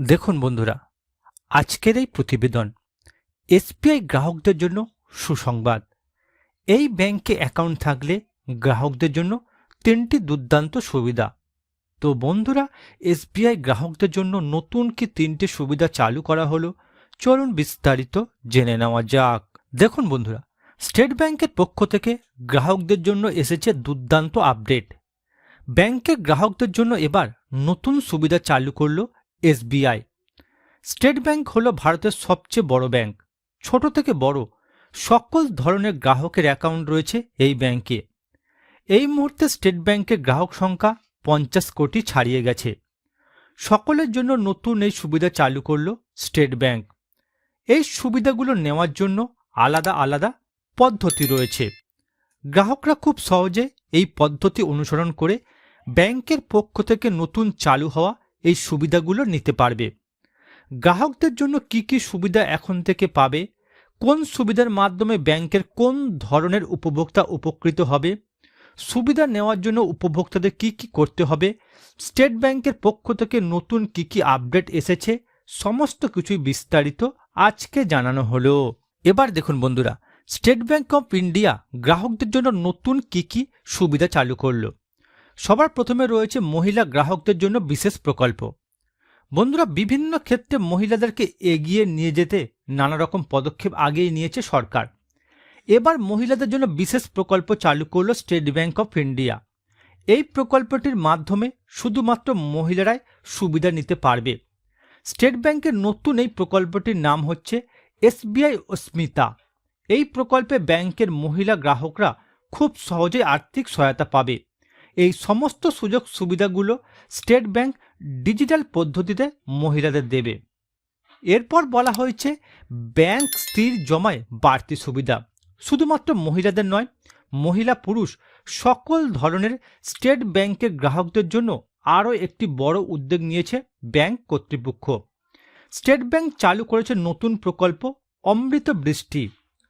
দেখুন বন্ধুরা, আজকের এই প্রতিবেদন এসবিআই গ্রাহকদের জন্য সুসংবাদ। এই ব্যাংকে অ্যাকাউন্ট থাকলে গ্রাহকদের জন্য তিনটি দুর্দান্ত সুবিধা। তো বন্ধুরা, এসবিআই গ্রাহকদের জন্য নতুন কি তিনটি সুবিধা চালু করা হলো? চলুন বিস্তারিত জেনে নেওয়া যাক। দেখুন বন্ধুরা, স্টেট ব্যাংকের পক্ষ থেকে গ্রাহকদের জন্য এসেছে দুর্দান্ত আপডেট। ব্যাংকের গ্রাহকদের জন্য এবার নতুন সুবিধা চালু করল এসবিআই। স্টেট ব্যাংক হল ভারতের সবচেয়ে বড় ব্যাংক। ছোট থেকে বড়। সকল ধরনের গ্রাহকের অ্যাকাউন্ট রয়েছে এই ব্যাংকে। এই মুহূর্তে স্টেট ব্যাংকের গ্রাহক সংখ্যা পঞ্চাশ কোটি ছাড়িয়ে গেছে। সকলের জন্য নতুন এই সুবিধা চালু করল স্টেট ব্যাংক। এই সুবিধাগুলো নেওয়ার জন্য আলাদা আলাদা পদ্ধতি রয়েছে। গ্রাহকরা খুব সহজে এই পদ্ধতি অনুসরণ করে ব্যাংকের পক্ষ থেকে নতুন চালু হওয়া এই সুবিধাগুলো নিতে পারবে। গ্রাহকদের জন্য কি কি সুবিধা এখন থেকে পাবে? কোন সুবিধার মাধ্যমে ব্যাংকের কোন ধরনের উপভোক্তা উপকৃত হবে? সুবিধা নেওয়ার জন্য উপভোক্তাদের কি কি করতে হবে? স্টেট ব্যাংকের পক্ষ থেকে নতুন কি কি আপডেট এসেছে? সমস্ত কিছুই বিস্তারিত আজকে জানানো হলো। এবার দেখুন বন্ধুরা, স্টেট ব্যাংক অফ ইন্ডিয়া গ্রাহকদের জন্য নতুন কি কি সুবিধা চালু করল? সবার প্রথমে রয়েছে মহিলা গ্রাহকদের জন্য বিশেষ প্রকল্প। বন্ধুরা, বিভিন্ন ক্ষেত্রে মহিলাদেরকে এগিয়ে নিয়ে যেতে নানা রকম পদক্ষেপ আগেই নিয়েছে সরকার। এবার মহিলাদের জন্য বিশেষ প্রকল্প চালু করল স্টেট ব্যাংক অফ ইন্ডিয়া। এই প্রকল্পটির মাধ্যমে শুধুমাত্র মহিলারাই সুবিধা নিতে পারবে। স্টেট ব্যাংকের নতুন এই প্রকল্পটির নাম হচ্ছে এসবিআই অস্মিতা এই প্রকল্পে ব্যাংকের মহিলা গ্রাহকরা খুব সহজে আর্থিক সহায়তা পাবে। এই সমস্ত সুযোগ সুবিধাগুলো স্টেট ব্যাংক ডিজিটাল পদ্ধতিতে মহিলাদের দেবে। এরপর বলা হয়েছে, ব্যাংক স্থির জমায় বাড়তি সুবিধা। শুধুমাত্র মহিলাদের নয়, মহিলা পুরুষ সকল ধরনের স্টেট ব্যাংকের গ্রাহকদের জন্য আরও একটি বড় উদ্যোগ নিয়েছে ব্যাংক কর্তৃপক্ষ। স্টেট ব্যাংক চালু করেছে নতুন প্রকল্প অমৃত বৃষ্টি।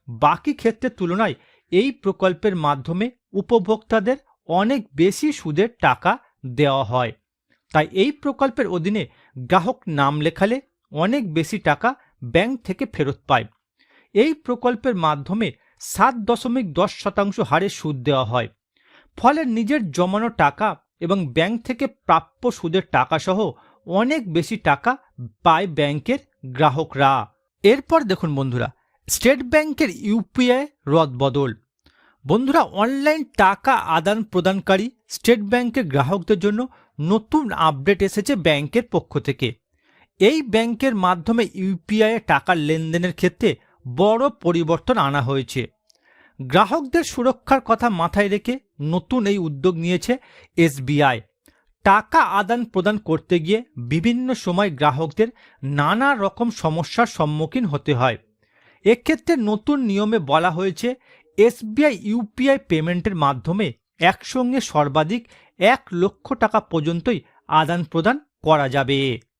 বাকি ক্ষেত্রের তুলনায় এই প্রকল্পের মাধ্যমে উপভোক্তাদের অনেক বেশি সুদের টাকা দেওয়া হয়। তাই এই প্রকল্পের অধীনে গ্রাহক নাম লেখালে অনেক বেশি টাকা ব্যাংক থেকে ফেরত পায়। এই প্রকল্পের মাধ্যমে সাত দশমিক দশ শতাংশ হারে সুদ দেওয়া হয়। ফলে নিজের জমানো টাকা এবং ব্যাংক থেকে প্রাপ্য সুদের টাকা সহ অনেক বেশি টাকা পায় ব্যাংকের গ্রাহকরা। এরপর দেখুন বন্ধুরা, স্টেট ব্যাংকের ইউপিআই রদবদল বন্ধুরা অনলাইন টাকা আদান প্রদানকারী স্টেট ব্যাংকের গ্রাহকদের জন্য নতুন আপডেট এসেছে ব্যাংকের পক্ষ থেকে। এই ব্যাংকের মাধ্যমে ইউপিআই টাকার লেনদেনের ক্ষেত্রে বড় পরিবর্তন আনা হয়েছে। গ্রাহকদের সুরক্ষার কথা মাথায় রেখে নতুন এই উদ্যোগ নিয়েছে এসবিআই টাকা আদান প্রদান করতে গিয়ে বিভিন্ন সময় গ্রাহকদের নানা রকম সমস্যার সম্মুখীন হতে হয়। এক্ষেত্রে নতুন নিয়মে বলা হয়েছে এসবিআই ইউপিআই পেমেন্টের মাধ্যমে একসঙ্গে সর্বাধিক এক লক্ষ টাকা পর্যন্তই আদান প্রদান করা যাবে।